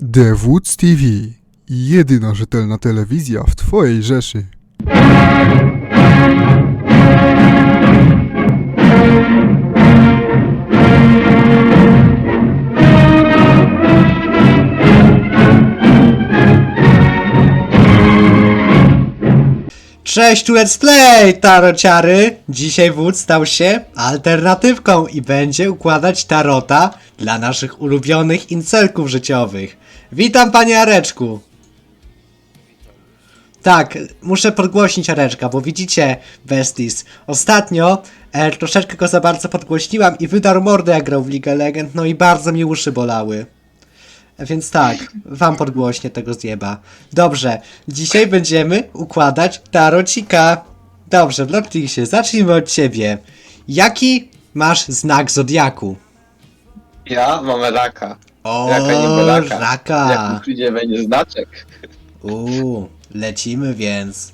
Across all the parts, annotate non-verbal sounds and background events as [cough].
The Woods TV. Jedyna rzetelna telewizja w Twojej Rzeszy. Cześć, tu Let's Play, tarociary! Dzisiaj wódz stał się alternatywką i będzie układać tarota dla naszych ulubionych incelków życiowych. Witam panie Areczku! Tak, muszę podgłośnić Areczka, bo widzicie, besties, ostatnio e, troszeczkę go za bardzo podgłośniłam i wydarł mordę jak grał w League of Legends, no i bardzo mi uszy bolały. Więc tak, wam podgłośnie tego zjeba. Dobrze, dzisiaj będziemy układać tarocika. Dobrze, Blotixie, zacznijmy od ciebie. Jaki masz znak zodiaku? Ja mam raka. O, Raka nie raka. Jak mi przyjdzie będzie znaczek. Uuu, lecimy więc.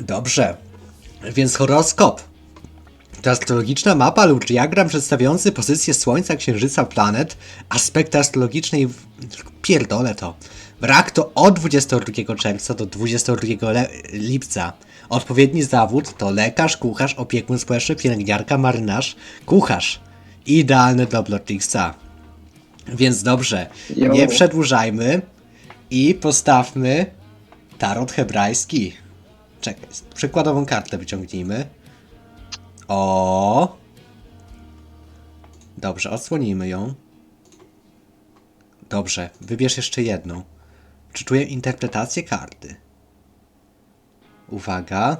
Dobrze, więc horoskop. To astrologiczna mapa lub diagram przedstawiający pozycję Słońca, Księżyca, planet, aspekty astrologiczne i... w- Pierdolę to. Rak to od 22 czerwca do 22 le- lipca. Odpowiedni zawód to lekarz, kucharz, opiekun społeczny, pielęgniarka, marynarz, kucharz. Idealny dla Blottixa. Więc dobrze, nie przedłużajmy i postawmy tarot hebrajski. Czekaj, przykładową kartę wyciągnijmy. O. Dobrze, odsłonimy ją. Dobrze, wybierz jeszcze jedną. Czy czuję interpretację karty? Uwaga.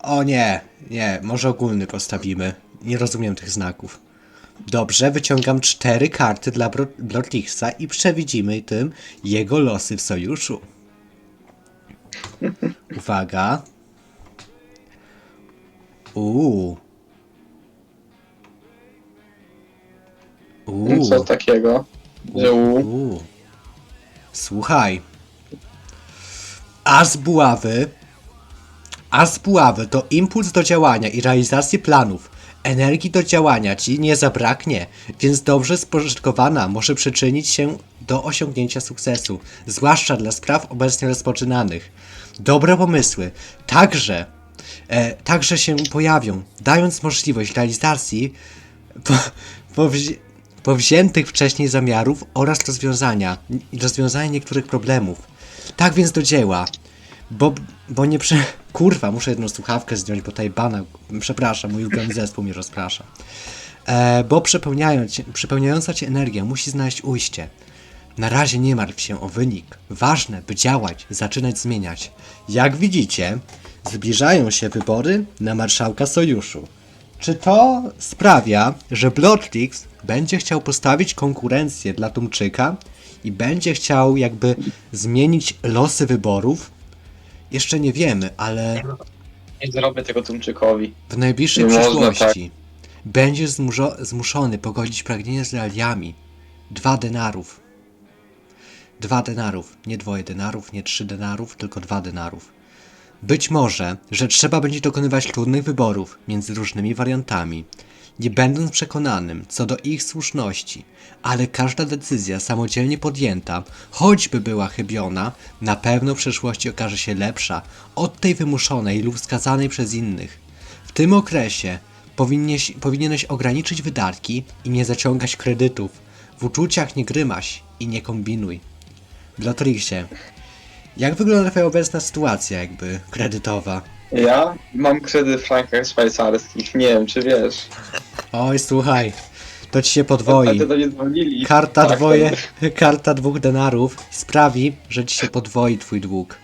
O nie, nie, może ogólny postawimy. Nie rozumiem tych znaków. Dobrze, wyciągam cztery karty dla Blotlichsa i przewidzimy tym jego losy w sojuszu. Uwaga. Uuu. Uuu. Co takiego? Uuu. Słuchaj. As buławy. As buławy to impuls do działania i realizacji planów. Energii do działania ci nie zabraknie, więc dobrze spożytkowana może przyczynić się do osiągnięcia sukcesu, zwłaszcza dla spraw obecnie rozpoczynanych. Dobre pomysły także, e, także się pojawią, dając możliwość realizacji po, powzi- powziętych wcześniej zamiarów oraz rozwiązania, rozwiązania niektórych problemów. Tak więc do dzieła. Bo, bo nie prze... Kurwa, muszę jedną słuchawkę zdjąć, bo tutaj bana... Przepraszam, mój ulubiony zespół mnie rozprasza. E, bo przepełniająca cię energia musi znaleźć ujście. Na razie nie martw się o wynik. Ważne, by działać, zaczynać zmieniać. Jak widzicie, zbliżają się wybory na marszałka sojuszu. Czy to sprawia, że Bloodlix będzie chciał postawić konkurencję dla Tumczyka i będzie chciał jakby zmienić losy wyborów? Jeszcze nie wiemy, ale Nie zrobię tego Tumczykowi. w najbliższej Nie można przyszłości będziesz zmuszo- zmuszony pogodzić pragnienie z realiami. Dwa denarów. Dwa denarów. Nie dwoje denarów, nie trzy denarów, tylko dwa denarów. Być może, że trzeba będzie dokonywać trudnych wyborów między różnymi wariantami, nie będąc przekonanym co do ich słuszności, ale każda decyzja samodzielnie podjęta, choćby była chybiona, na pewno w przyszłości okaże się lepsza od tej wymuszonej lub wskazanej przez innych. W tym okresie powinnieś, powinieneś ograniczyć wydatki i nie zaciągać kredytów. W uczuciach nie grymaś i nie kombinuj. Blotrixie, jak wygląda twoja obecna sytuacja jakby kredytowa? Ja mam kredyt w frankach szwajcarskich. Nie wiem, czy wiesz. Oj, słuchaj, to ci się podwoi. ty do mnie dzwonili. Karta Tak, dwoje, to- [laughs] karta dwóch denarów sprawi, że ci się podwoi twój dług.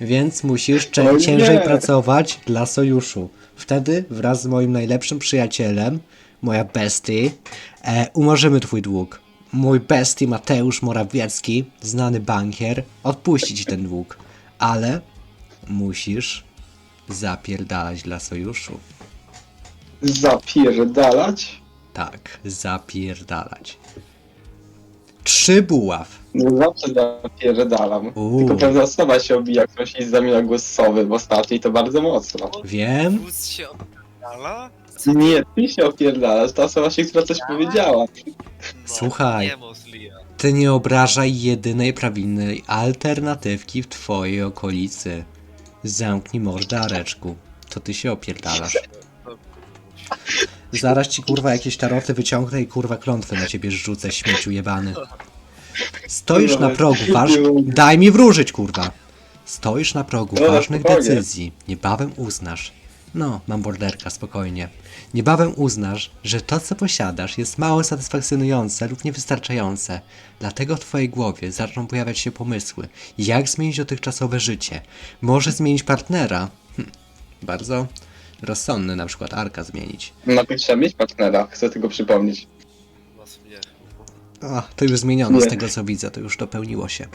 Więc musisz O cze- nie. ciężej pracować dla sojuszu. Wtedy wraz z moim najlepszym przyjacielem, moja bestie, e, umorzymy twój dług. Mój bestie Mateusz Morawiecki, znany bankier, odpuści ci ten dług. Ale musisz zapierdalać dla sojuszu. Zapierdalać? Tak, zapierdalać. Trzy buław. No zawsze zapierdalam. Uuu. Tylko pewna osoba się obija, która się zamienia głos sowy w ostatniej, to bardzo mocno. Wiem, Wóz się opierdala? Nie, ty się opierdalasz, ta osoba się, która coś powiedziała. No, Słuchaj. Niemożliwe. Ty nie obrażaj jedynej prawilnej alternatywki w twojej okolicy. Zamknij mordę, Areczku. To ty się opierdalasz. [laughs] Zaraz ci kurwa jakieś taroty wyciągnę i kurwa klątwy na ciebie rzucę, śmieciu jebany. Stoisz na progu waż... Daj mi wróżyć, kurwa! Stoisz na progu Dobra, ważnych spokojnie. decyzji. Niebawem uznasz. No, mam borderka, spokojnie. Niebawem uznasz, że to, co posiadasz, jest mało satysfakcjonujące lub niewystarczające. Dlatego w twojej głowie zaczną pojawiać się pomysły, jak zmienić dotychczasowe życie. Może zmienić partnera. Hm, bardzo rozsądny, na przykład Arka zmienić. Najpierw trzeba mieć partnera, chcę tego przypomnieć. O, to już zmieniono z tego co widzę, to już dopełniło się.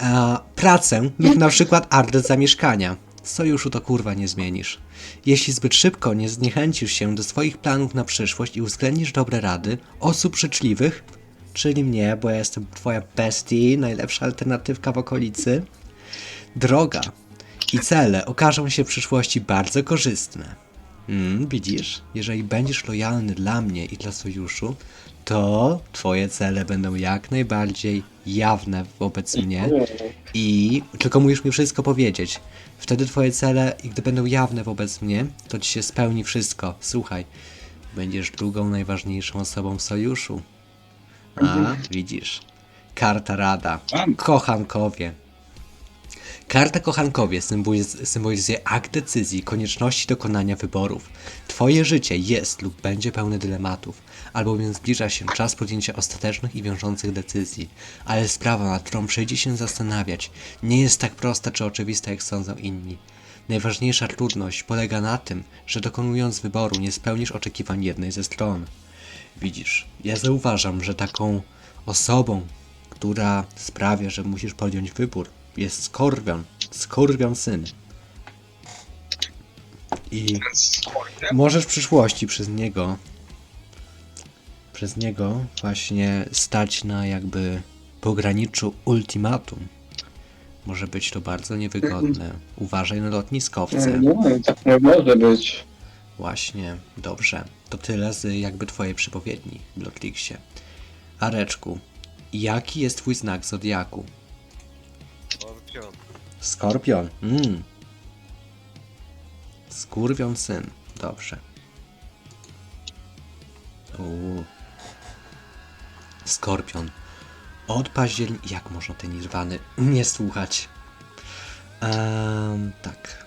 E, pracę lub na przykład adres zamieszkania. Sojuszu to kurwa nie zmienisz. Jeśli zbyt szybko nie zniechęcisz się do swoich planów na przyszłość i uwzględnisz dobre rady osób życzliwych, czyli mnie, bo ja jestem twoja bestie, najlepsza alternatywka w okolicy, droga i cele okażą się w przyszłości bardzo korzystne. Mm, widzisz, jeżeli będziesz lojalny dla mnie i dla sojuszu, to twoje cele będą jak najbardziej jawne wobec mnie i tylko musisz mi wszystko powiedzieć. Wtedy twoje cele, i gdy będą jawne wobec mnie, to ci się spełni wszystko. Słuchaj, będziesz drugą najważniejszą osobą w sojuszu. A, widzisz. Karta rada. Kochankowie. Karta kochankowie symboliz- symbolizuje akt decyzji, konieczności dokonania wyborów. Twoje życie jest lub będzie pełne dylematów, albowiem zbliża się czas podjęcia ostatecznych i wiążących decyzji. Ale sprawa, nad którą przyjdzie się zastanawiać, nie jest tak prosta czy oczywista, jak sądzą inni. Najważniejsza trudność polega na tym, że dokonując wyboru nie spełnisz oczekiwań jednej ze stron. Widzisz, ja zauważam, że taką osobą, która sprawia, że musisz podjąć wybór, jest Skorpion. Skorpion syn. I możesz w przyszłości przez niego przez niego właśnie stać na jakby pograniczu ultimatum. Może być to bardzo niewygodne. Uważaj na lotniskowce. No, tak nie może być. Właśnie, dobrze. To tyle z jakby twojej przypowiedni, Blotlixie. Areczku, jaki jest twój znak zodiaku? Skorpion. Mm. Skurwion syn. Dobrze. Skorpion. Od października... Jak można tej nirwany nie słuchać? Ehm, tak.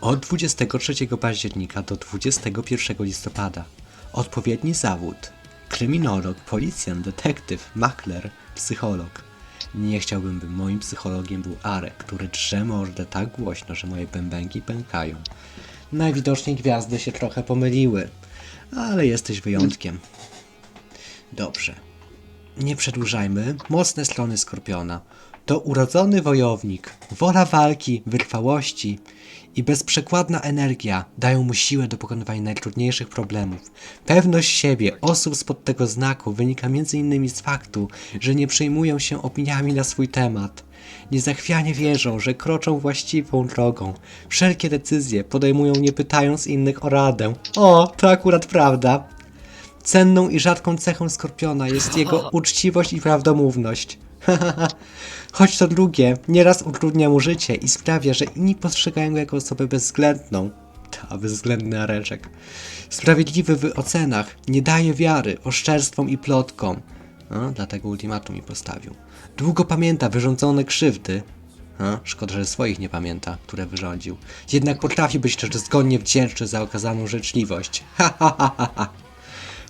Od 23 października do 21 listopada. Odpowiedni zawód. Kryminolog, policjant, detektyw, makler, psycholog. Nie chciałbym, by moim psychologiem był Arek, który drze mordę tak głośno, że moje bębenki pękają. Najwidoczniej gwiazdy się trochę pomyliły, ale jesteś wyjątkiem. Dobrze. Nie przedłużajmy. Mocne strony Skorpiona. To urodzony wojownik. Wola walki, wytrwałości i bezprzekładna energia dają mu siłę do pokonywania najtrudniejszych problemów. Pewność siebie osób spod tego znaku wynika m.in. z faktu, że nie przejmują się opiniami na swój temat. Niezachwianie wierzą, że kroczą właściwą drogą. Wszelkie decyzje podejmują nie pytając innych o radę. O, to akurat prawda. Cenną i rzadką cechą Skorpiona jest jego [laughs] uczciwość i prawdomówność. [laughs] Choć to drugie nieraz utrudnia mu życie i sprawia, że inni postrzegają go jako osobę bezwzględną. Ta bezwzględny areczek. Sprawiedliwy w ocenach, nie daje wiary oszczerstwom i plotkom. Dlatego ultimatum mi postawił. Długo pamięta wyrządzone krzywdy. Szkoda, że swoich nie pamięta, które wyrządził. Jednak potrafi być też zgodnie wdzięczny za okazaną życzliwość. Ha, ha, ha, ha, ha.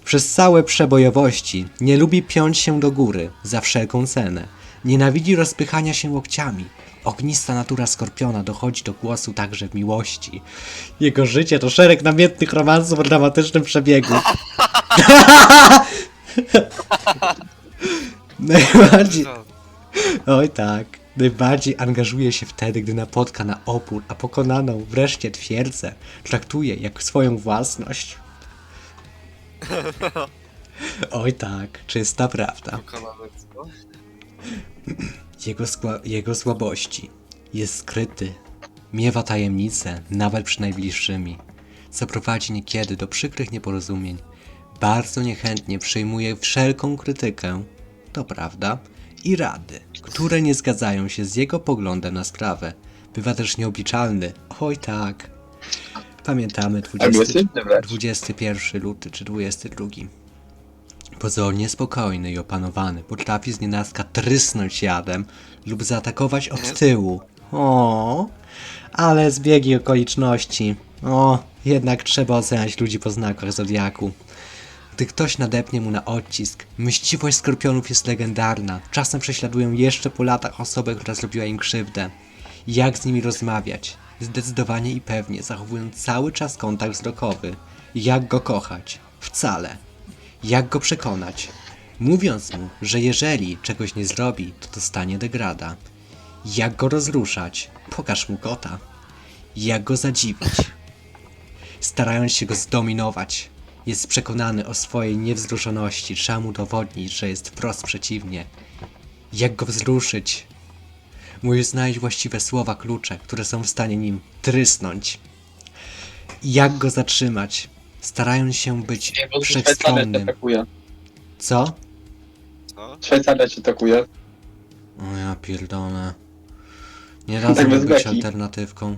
Przez całe przebojowości nie lubi piąć się do góry za wszelką cenę. Nienawidzi rozpychania się łokciami. Ognista natura Skorpiona dochodzi do głosu także w miłości. Jego życie to szereg namiętnych romansów o dramatycznym przebiegu. [laughs] Najbardziej, Co? oj tak, najbardziej angażuje się wtedy, gdy napotka na opór, a pokonaną wreszcie twierdzę traktuje jak swoją własność. [laughs] Oj tak, czysta prawda. Pokonane co? Jego, jego słabości jest skryty. Miewa tajemnice, nawet przy najbliższymi. zaprowadzi niekiedy do przykrych nieporozumień. Bardzo niechętnie przyjmuje wszelką krytykę, to prawda, i rady, które nie zgadzają się z jego poglądem na sprawę. Bywa też nieobliczalny. Oj tak. Pamiętamy 20, Agresywny wręcz. 21 luty czy 22. Pozornie spokojny i opanowany, potrafi z nienacka trysnąć jadem lub zaatakować od tyłu. O, ale zbiegi okoliczności. O, jednak trzeba oceniać ludzi po znakach zodiaku. Gdy ktoś nadepnie mu na odcisk, mściwość skorpionów jest legendarna. Czasem prześladują jeszcze po latach osobę, która zrobiła im krzywdę. Jak z nimi rozmawiać? Zdecydowanie i pewnie, zachowując cały czas kontakt wzrokowy. Jak go kochać? Wcale. Jak go przekonać? Mówiąc mu, że jeżeli czegoś nie zrobi, to dostanie degrada. Jak go rozruszać? Pokaż mu kota. Jak go zadziwić? Starając się go zdominować. Jest przekonany o swojej niewzruszoności, trzeba mu udowodnić, że jest wprost przeciwnie. Jak go wzruszyć? Musisz znaleźć właściwe słowa klucze, które są w stanie nim trysnąć. Jak go zatrzymać? Starając się być Nie, bo Szwajcaria cię wszechstronnym. atakuje. Co? Co? Szwajcaria cię atakuje. O ja pierdolę. Nie radzę Tak mi bez być beki. alternatywką.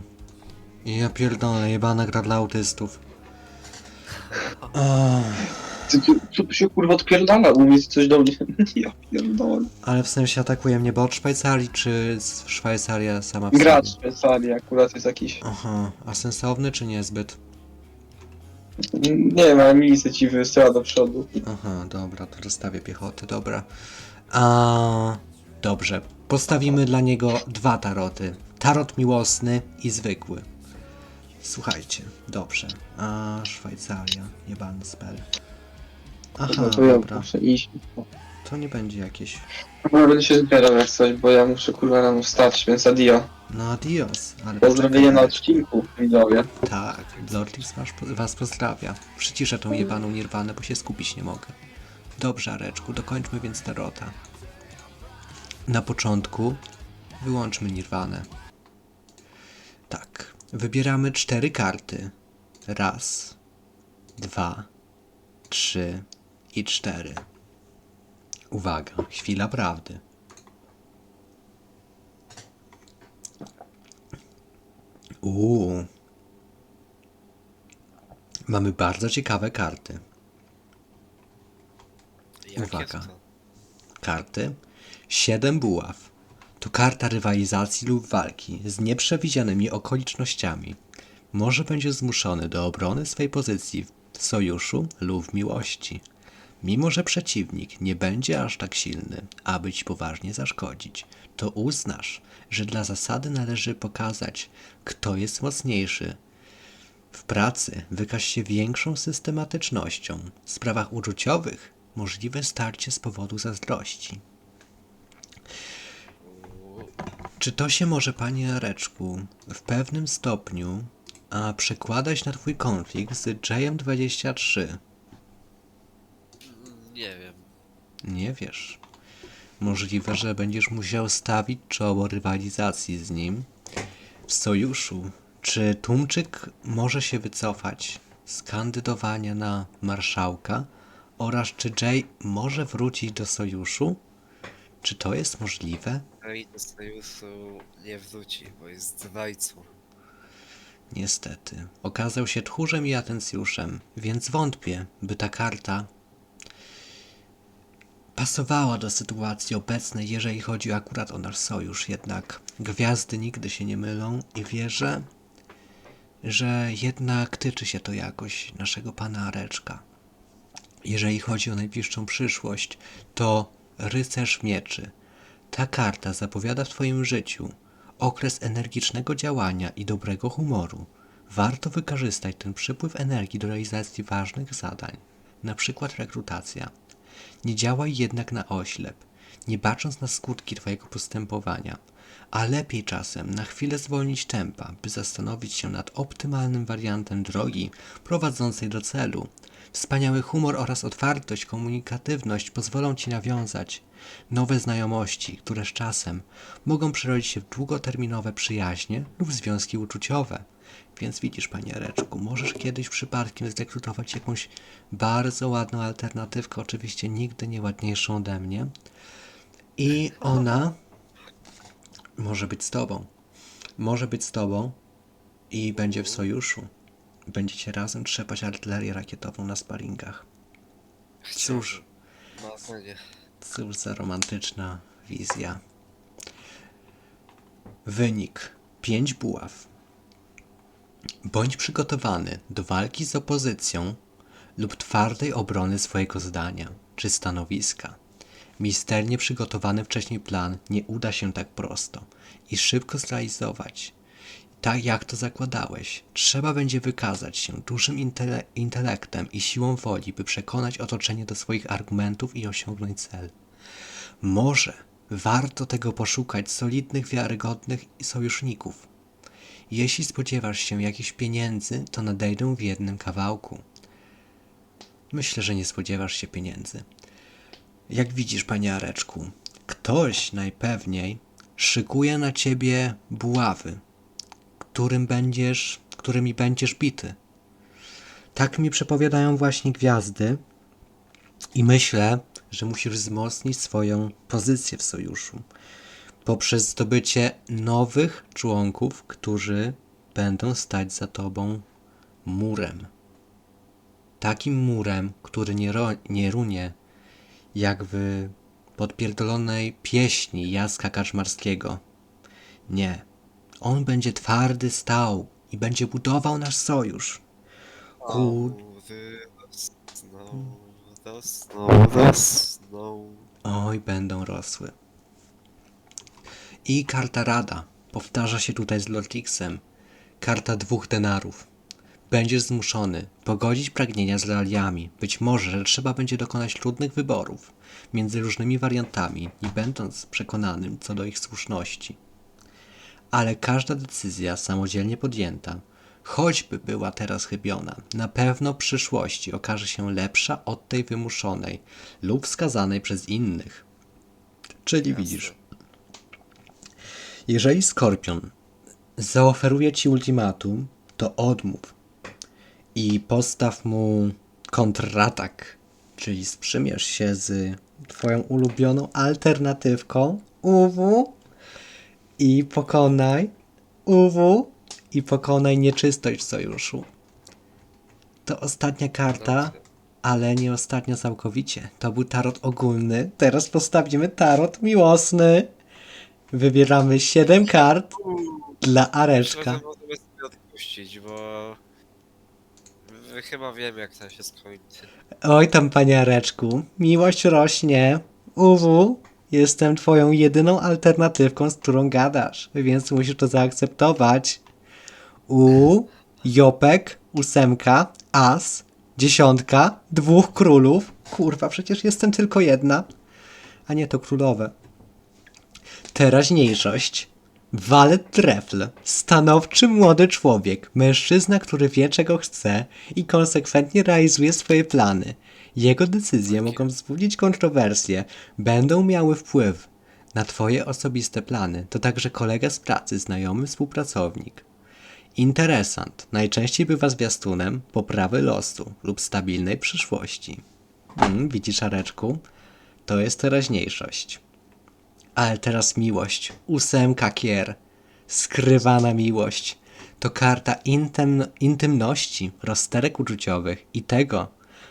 I ja pierdolę, jebana gra dla autystów. Ty, ty, co tu się kurwa odpierdala? Mówi coś do mnie. [laughs] Ja pierdolę. ale w sensie atakuje mnie bot Szwajcarii, czy z- Szwajcaria sama w Gracz sobie? Szwajcarii akurat jest jakiś. Aha, a sensowny czy niezbyt? Nie wiem, ale milisy ci wysyła do przodu. Aha, dobra, to rozstawię piechotę, dobra. A, dobrze, postawimy dla niego dwa taroty. Tarot miłosny i zwykły. Słuchajcie, dobrze. A, Szwajcaria, jebany spell. Aha, No to ja dobra, muszę iść. To nie będzie jakieś... No, będę się zbierał jak coś, bo ja muszę kurwa rano wstać, więc adio. No adios, ale Pozdrowienia na poczekaj. odcinku, widzowie. Tak, Lordix was, was pozdrawia. Przyciszę tą jebaną nirwanę, bo się skupić nie mogę. Dobrze, Areczku, dokończmy więc tarota. Na początku wyłączmy nirwanę. Tak, wybieramy cztery karty. Raz, dwa, trzy i cztery. Uwaga, chwila prawdy. Uuu. Mamy bardzo ciekawe karty. Uwaga. Karty. Siedem buław. To karta rywalizacji lub walki z nieprzewidzianymi okolicznościami. Może będzie zmuszony do obrony swej pozycji w sojuszu lub w miłości. Mimo, że przeciwnik nie będzie aż tak silny, aby ci poważnie zaszkodzić, to uznasz, że dla zasady należy pokazać, kto jest mocniejszy. W pracy wykaż się większą systematycznością. W sprawach uczuciowych możliwe starcie z powodu zazdrości. Czy to się może, panie Areczku, w pewnym stopniu a przekładać na twój konflikt z J23? Nie wiem. Nie wiesz. Możliwe, że będziesz musiał stawić czoło rywalizacji z nim w sojuszu. Czy Tumczyk może się wycofać z kandydowania na marszałka oraz czy Jay może wrócić do sojuszu? Czy to jest możliwe? I do sojuszu nie wróci, bo jest zdrajcą. Niestety. Okazał się tchórzem i atencjuszem, więc wątpię, by ta karta pasowała do sytuacji obecnej, jeżeli chodzi akurat o nasz sojusz. Jednak gwiazdy nigdy się nie mylą i wierzę, że jednak tyczy się to jakoś naszego pana Areczka. Jeżeli chodzi o najbliższą przyszłość, to rycerz mieczy. Ta karta zapowiada w Twoim życiu okres energicznego działania i dobrego humoru. Warto wykorzystać ten przypływ energii do realizacji ważnych zadań, na przykład rekrutacja. Nie działaj jednak na oślep, nie bacząc na skutki Twojego postępowania, a lepiej czasem na chwilę zwolnić tempa, by zastanowić się nad optymalnym wariantem drogi prowadzącej do celu. Wspaniały humor oraz otwartość, komunikatywność pozwolą Ci nawiązać nowe znajomości, które z czasem mogą przerodzić się w długoterminowe przyjaźnie lub związki uczuciowe. Więc widzisz, panie Areczku, możesz kiedyś przypadkiem zrekrutować jakąś bardzo ładną alternatywkę, oczywiście nigdy nie ładniejszą ode mnie. I ona może być z tobą. Może być z tobą i będzie w sojuszu. Będziecie razem trzepać artylerię rakietową na sparingach. Cóż, No, cóż za romantyczna wizja. Wynik 5 buław. Bądź przygotowany do walki z opozycją lub twardej obrony swojego zdania czy stanowiska. Misternie przygotowany wcześniej plan nie uda się tak prosto i szybko zrealizować. Tak jak to zakładałeś, trzeba będzie wykazać się dużym intele- intelektem i siłą woli, by przekonać otoczenie do swoich argumentów i osiągnąć cel. Może warto tego poszukać solidnych, wiarygodnych sojuszników. Jeśli spodziewasz się jakichś pieniędzy, to nadejdą w jednym kawałku. Myślę, że nie spodziewasz się pieniędzy. Jak widzisz, panie Areczku, ktoś najpewniej szykuje na ciebie buławy, którym będziesz, którymi będziesz bity. Tak mi przepowiadają właśnie gwiazdy i myślę, że musisz wzmocnić swoją pozycję w sojuszu poprzez zdobycie nowych członków, którzy będą stać za tobą murem. Takim murem, który nie, ro- nie runie jak w podpierdolonej pieśni Jacka Kaczmarskiego. Nie. On będzie twardy stał i będzie budował nasz sojusz. Ku... Oj, będą rosły. I karta rada. Powtarza się tutaj z Lortixem. Karta dwóch denarów. Będziesz zmuszony pogodzić pragnienia z realiami. Być może, że trzeba będzie dokonać trudnych wyborów między różnymi wariantami, nie będąc przekonanym co do ich słuszności. Ale każda decyzja samodzielnie podjęta, choćby była teraz chybiona, na pewno w przyszłości okaże się lepsza od tej wymuszonej lub wskazanej przez innych. Czyli widzisz, jeżeli Skorpion zaoferuje ci ultimatum, to odmów i postaw mu kontratak, czyli sprzymierz się z twoją ulubioną alternatywką UW i pokonaj UW i pokonaj nieczystość w sojuszu. To ostatnia karta, ale nie ostatnia całkowicie. To był tarot ogólny. Teraz postawimy tarot miłosny. Wybieramy 7 kart dla że możemy sobie odpuścić, bo... Chyba wiem jak to się skończy. Oj tam, panie Areczku, miłość rośnie. Uwu, jestem twoją jedyną alternatywką, z którą gadasz, więc musisz to zaakceptować. U, Jopek, ósemka, As, dziesiątka, dwóch królów. Kurwa, przecież jestem tylko jedna. A nie, to królowe. Teraźniejszość. Walet Trefl. Stanowczy młody człowiek. Mężczyzna, który wie czego chce i konsekwentnie realizuje swoje plany. Jego decyzje mogą wzbudzić kontrowersje, będą miały wpływ na twoje osobiste plany. To także kolega z pracy, znajomy współpracownik. Interesant. Najczęściej bywa zwiastunem poprawy losu lub stabilnej przyszłości. Mm, widzisz, Areczku? To jest teraźniejszość. Ale teraz miłość. Ósemka kier. Skrywana miłość. To karta intym, intymności, rozterek uczuciowych i tego,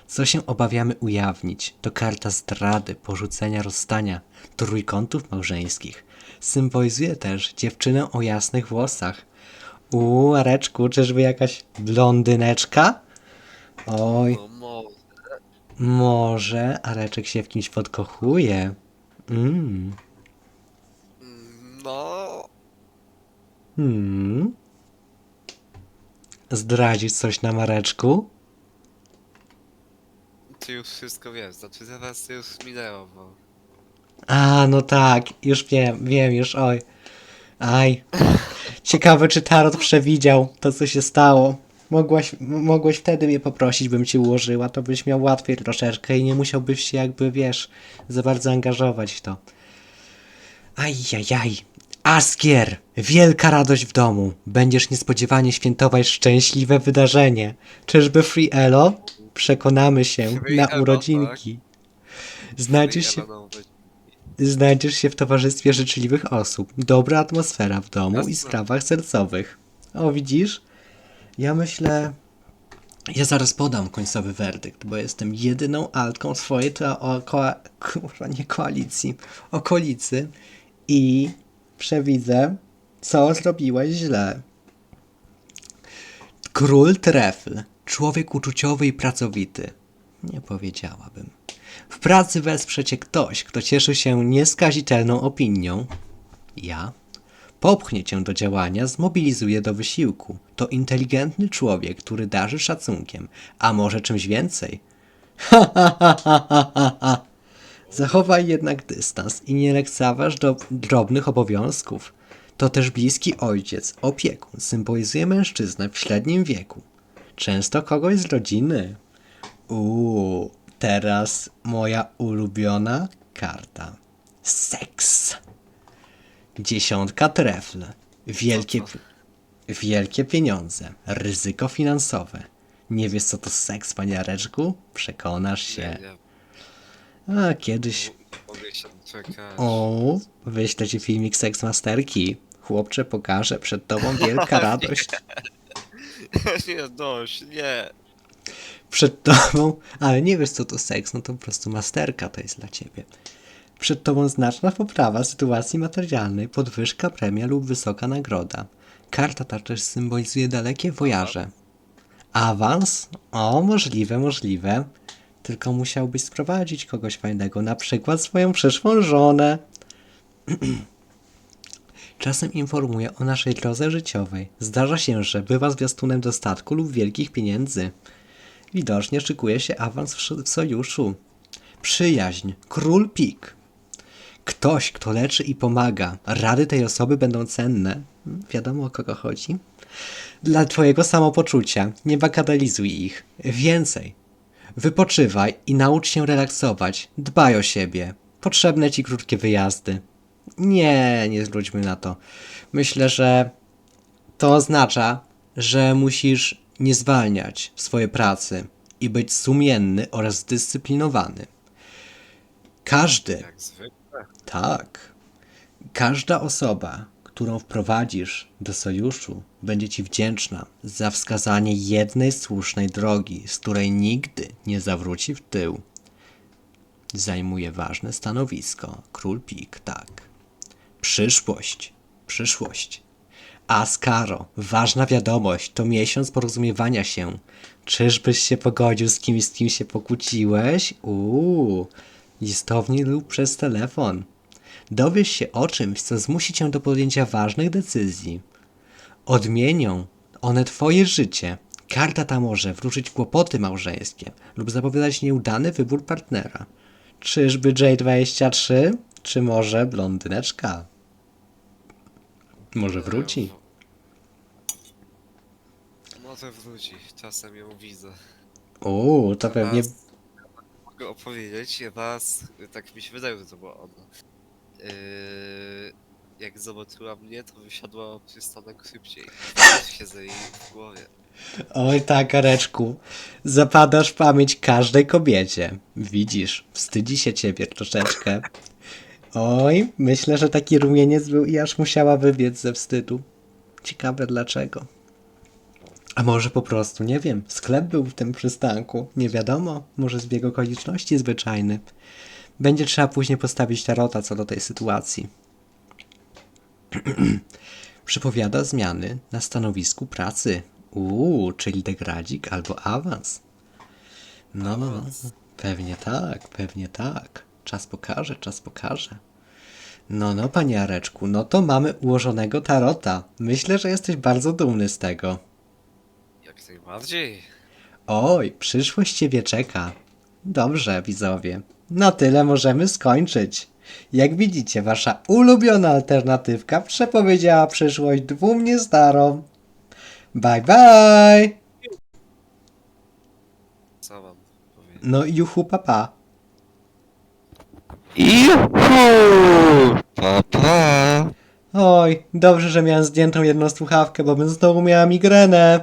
co się obawiamy ujawnić. To karta zdrady, porzucenia, rozstania, trójkątów małżeńskich. Symbolizuje też dziewczynę o jasnych włosach. U, Areczku, czyżby jakaś blondyneczka? Oj, No może. Areczek się w kimś podkochuje. Mm. No... Hmm. Zdradzić coś na Mareczku? Ty już wszystko wiesz, znaczy zaraz to już minęło, bo... A, no tak, już wiem, wiem już, oj. Aj. Ciekawe, czy Tarot przewidział to, co się stało. Mogłaś, mogłeś wtedy mnie poprosić, bym ci ułożyła, to byś miał łatwiej troszeczkę i nie musiałbyś się jakby, wiesz, za bardzo angażować w to. Ajajaj. Askier! Wielka radość w domu. Będziesz niespodziewanie świętować szczęśliwe wydarzenie. Czyżby Free Elo? Przekonamy się Free na Elo, urodzinki. Znajdziesz się, znajdziesz się w towarzystwie życzliwych osób. Dobra atmosfera w domu i sprawach sercowych. O, widzisz? Ja myślę... Ja zaraz podam końcowy werdykt, bo jestem jedyną altką swojej to o koa... kurwa, nie koalicji, okolicy i przewidzę, co zrobiłeś źle. Król trefl, człowiek uczuciowy i pracowity. Nie powiedziałabym. W pracy wesprze cię ktoś, kto cieszy się nieskazitelną opinią. Ja. Popchnie cię do działania, zmobilizuje do wysiłku. To inteligentny człowiek, który darzy szacunkiem, a może czymś więcej. Ha, ha, ha, ha, ha, ha. Zachowaj jednak dystans i nie lekceważ do drobnych obowiązków. To też bliski ojciec, opiekun, symbolizuje mężczyznę w średnim wieku. Często kogoś z rodziny. Uuu, teraz moja ulubiona karta. Seks. Dziesiątka trefl. Wielkie, wielkie pieniądze. Ryzyko finansowe. Nie wiesz co to seks, paniareczku? Przekonasz się. A kiedyś. Mogę się czekać. O, wyślę ci filmik seksmasterki. Chłopcze, pokażę przed tobą [laughs] wielka radość. [laughs] nie, dość, nie. Przed tobą, ale nie wiesz co to seks, no to po prostu masterka to jest dla ciebie. Przed tobą znaczna poprawa sytuacji materialnej, podwyżka premia lub wysoka nagroda. Karta ta też symbolizuje dalekie wojaże. Awans? O, możliwe, możliwe. Tylko musiałbyś sprowadzić kogoś fajnego, na przykład swoją przyszłą żonę. [clears throat] Czasem informuje o naszej drodze życiowej. Zdarza się, że bywa zwiastunem dostatku lub wielkich pieniędzy. Widocznie szykuje się awans w sz- w sojuszu. Przyjaźń. Król pik. Ktoś, kto leczy i pomaga. Rady tej osoby będą cenne. Hmm, Wiadomo o kogo chodzi. Dla twojego samopoczucia. Nie bagatelizuj ich. Więcej. Wypoczywaj i naucz się relaksować. Dbaj o siebie. Potrzebne ci krótkie wyjazdy. Nie, nie zwróćmy na to. Myślę, że to oznacza, że musisz nie zwalniać swojej pracy i być sumienny oraz zdyscyplinowany. Każdy, tak, każda osoba, którą wprowadzisz do sojuszu, będzie ci wdzięczna za wskazanie jednej słusznej drogi, z której nigdy nie zawróci w tył. Zajmuje ważne stanowisko. Król Pik, tak. Przyszłość, przyszłość. Askaro, ważna wiadomość, to miesiąc porozumiewania się. Czyżbyś się pogodził z kimś, z kim się pokłóciłeś? Uuu, listownie lub przez telefon. Dowiesz się o czymś, co zmusi cię do podjęcia ważnych decyzji. Odmienią one twoje życie. Karta ta może wróżyć kłopoty małżeńskie lub zapowiadać nieudany wybór partnera. Czyżby J23? Czy może blondyneczka? Może wróci? Może wróci, czasem ją widzę. Uuu, to pewnie... Mogę opowiedzieć, raz, tak mi się wydaje, że to była ona. Yy, jak zobaczyła mnie, to wysiadła przystanek szybciej. Się jej w głowie. Oj tak, Areczku. Zapadasz pamięć każdej kobiecie. Widzisz, wstydzi się ciebie troszeczkę. Oj, myślę, że taki rumieniec był i aż musiała wybiec ze wstydu. Ciekawe dlaczego. A może po prostu, nie wiem, sklep był w tym przystanku. Nie wiadomo, może zbieg okoliczności zwyczajny. Będzie trzeba później postawić tarota co do tej sytuacji. [clears throat] Przypowiada zmiany na stanowisku pracy. Uuu, czyli degradzik albo awans. No, no, no. Awans. Pewnie tak, pewnie tak. Czas pokaże, czas pokaże. No, no, panie Areczku, no to mamy ułożonego tarota. Myślę, że jesteś bardzo dumny z tego. Jak najbardziej. Oj, przyszłość ciebie czeka. Dobrze, widzowie. Na tyle możemy skończyć. Jak widzicie, wasza ulubiona alternatywka przepowiedziała przyszłość dwóm niestarom. Bye bye! Co powiedzieć? No juhu papa. Juhu! Papa! Oj, dobrze, że miałem zdjętą jedną słuchawkę, bo bym znowu miała migrenę.